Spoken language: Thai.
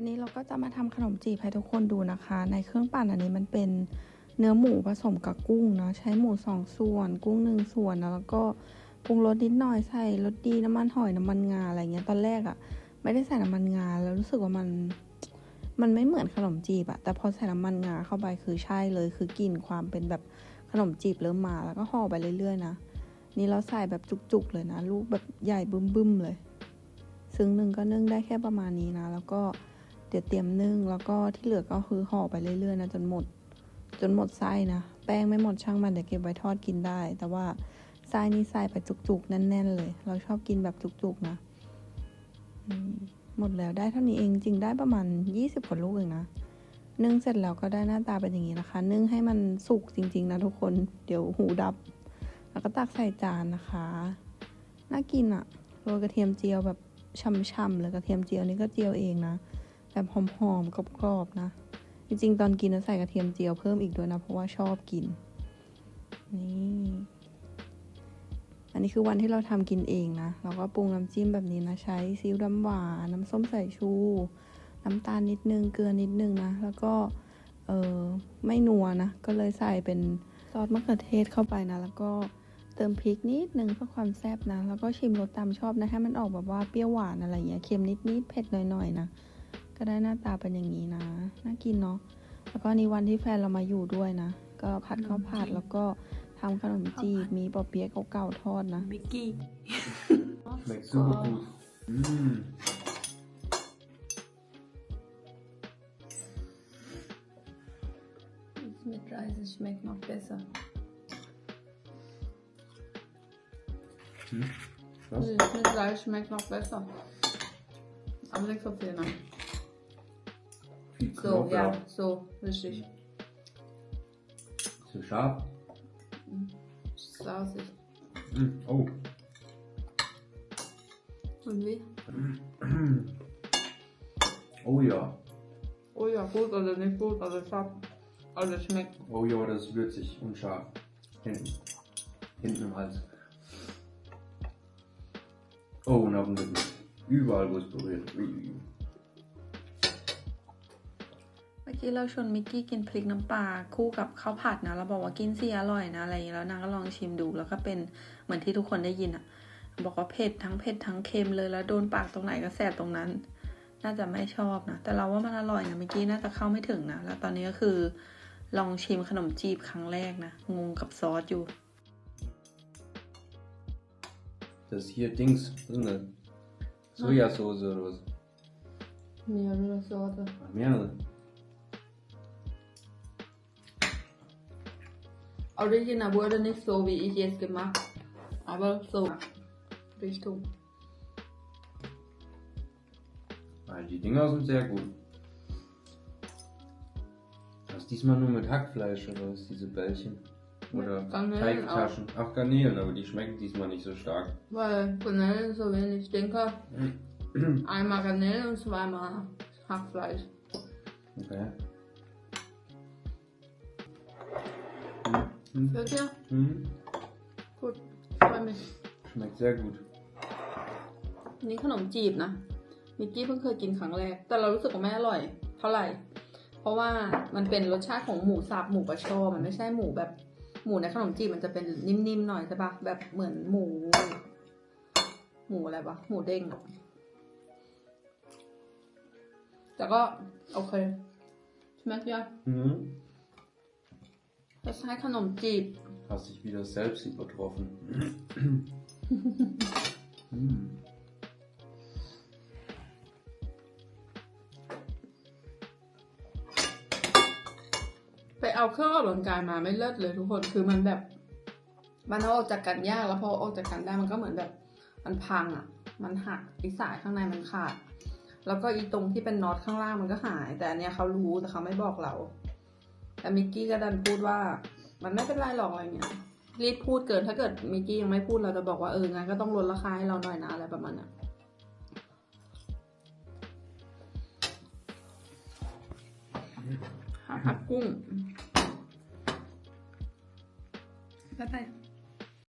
วันนี้เราก็จะมาทำขนมจีบให้ทุกคนดูนะคะ ในเครื่องปั่นอันนี้มันเป็นเนื้อหมูผสมกับกุ้งเนาะใช้หมูสองส่วน กุ้งหนึ่งส่วนนะแล้วก็ปรุงรสนิดหน่อยใส่รสดีน้ำมันหอยน้ำมันงาอะไรเงี้ยตอนแรกอะ่ะ ไม่ได้ใส่น้ำมันงาแล้วรู้สึกว่ามันมันไม่เหมือนขนมจีบอะแต่พอใส่น้ำมันงาเข้าไปคือใช่เลย คือกลิ่นความเป็นแบบขนมจีบเริ่มมาแล้วก็ห่อไปเรื่อยๆนะนี่เราใส่แบบจุกๆเลยนะ ลูกแบบใหญ่บึ้มๆเลย ซึ่งหนึ่งก็นึ่งได้แค่ประมาณนี้นะ แล้วก็ เดี๋ยวเตรียมนึ่งแล้วก็ที่เหลือก็คือห่อไปเรื่อยๆนะจนหมด จนหมดไส้นะ แป้งไม่หมดช่างมันเดี๋ยวเก็บไว้ทอดกินได้ แต่ว่าไส้นี่ใส่ไปจุกๆแน่นๆเลย เราชอบกินแบบจุกๆนะหมดแล้วได้เท่านี้เองจริงได้ประมาณ 20กว่าลูกเองนะนึ่งเสร็จแล้วก็ได้หน้าตาเป็นอย่างนี้นะคะ นึ่งให้มันสุกจริง ๆ นะทุกคนเดี๋ยวหูดับ แล้วก็ตักใส่จานนะคะ น่ากินอะโรยกระเทียมเจียวแบบช่ำๆเลยกระเทียมเจียวนี่ก็เจียวเองนะ แบบหอมๆกรอบๆนะ จริงๆ ตอนกินจะใส่กระเทียมเจียวเพิ่มอีกด้วยนะ เพราะว่าชอบกิน นี่ อันนี้คือวันที่เราทำกินเองนะ เราก็ปรุงน้ำจิ้มแบบนี้นะ ใช้ซีอิ๊วดำหวาน น้ำส้มสายชู น้ำตาลนิดนึง เกลือนิดนึงนะ แล้วก็ เออไม่นัวนะ ก็เลยใส่เป็นซอสมะเขือเทศเข้าไปนะ แล้วก็เติมพริกนิดนึงเพื่อความแซ่บนะ แล้วก็ชิมรสตามชอบนะให้มันออกแบบว่าเปรี้ยวหวานอะไรอย่างเงี้ย เค็มนิดๆ เผ็ดหน่อยๆ นะ ก็ได้หน้าตาเป็นอย่างนี้นะ น่ากินเนาะ แล้วก็นี่วันที่แฟนเรามาอยู่ด้วยนะ ก็ผัดข้าวผัดแล้วก็ทำขนมจีบ มีปอเปี๊ยะเก่าๆทอดนะ มิกกี้ Schmeckt super gut. Mm. Mit Reis schmeckt noch besser. Hm? Was? Mit Reis schmeckt noch besser. Aber nicht so viel, ne? So, ja, Knoblauch. so, richtig. Zu scharf? Sausig. Mm. Oh. Und wie? Oh ja. Oh ja, gut oder nicht gut, also scharf. Also schmeckt. Oh ja, das ist würzig und scharf. Hinten. Hinten im Hals. Oh, und auf dem Rücken. Überall, wo es berührt. Ui, ui, มื่อกี้เราชวนมิกกี้กินพริกน้ำปลาคู่กับข้าวผัดนะเราบอกว่ากินสิอร่อยนะอะไรอย่างนี้แล้วนางก็ลองชิมดูแล้วก็เป็นเหมือนที่ทุกคนได้ยินอะบอกว่าเผ็ดทั้งเผ็ดทั้งเค็มเลยแล้วโดนปากตรงไหนก็แสบตรงนั้น น่าจะไม่ชอบนะ แต่เราว่ามันอร่อยนะเมื่อกี้น่าจะเข้าไม่ถึงนะแล้วตอนนี้ก็คือลองชิมขนมจีบครั้งแรกนะงงกับซอสอยู่ Das ist hier Dings. Was ist denn das? Sojasauce oder was? Mehrere Sorte. Ach, mehrere. Original wurde nicht so, wie ich jetzt gemacht, aber so Richtung. Die Dinger sind sehr gut. Das diesmal nur mit Hackfleisch oder was, diese Bällchen? Oder Teigtaschen? Ach, Garnelen, aber die schmecken diesmal nicht so stark. Weil Garnelen so wenig Stinker. Hm. Einmal Garnelen und zweimal Hackfleisch. Okay. Hm, Hört ihr? hm, Gut. Freue mich. Schmeckt sehr gut. นี่ขนมจีบนะมิกกี้เพิ่งเคยกินครั้งแรก แต่เรารู้สึกว่าไม่อร่อย เท่าไหร่ เพราะว่ามันเป็นรสชาติของหมูสับหมูปลาช่อมันไม่ใช่หมูแบบหมูในขนมจีบมันจะเป็นนิ่มๆหน่อยใช่ปะแบบเหมือนหมู หมูอะไรวะหมูเด้งอะแต่ก็โอเคใช่ไหมพี่ย Mhm. รส ชาติขนมจีบ Hast dich wieder selbst übertroffen. Hm. ไปเอาเครื่องออกกำลังกายมาไม่เลิศเลยทุกคนคือมันแบบ มันเอาออกจากกันยากแล้วพอออกจากกันได้มันก็เหมือนแบบ มันพังอะ มันหักไอสายข้างในมันขาด แล้วก็อีตรงที่เป็นน็อตข้างล่างมันก็หาย แต่อันเนี้ยเขารู้แต่เขาไม่บอกเรา แต่มิกกี้ก็ดันพูดว่า มันไม่เป็นไรหรอกอะไรเงี้ยรีบพูดเกินถ้าเกิดมิกกี้ยังไม่พูดเราจะบอกว่าเอองั้นก็ต้องลดราคาให้เราหน่อยนะอะไรประมาณเนี้ยหาผัดกุ้งบ๊ายบาย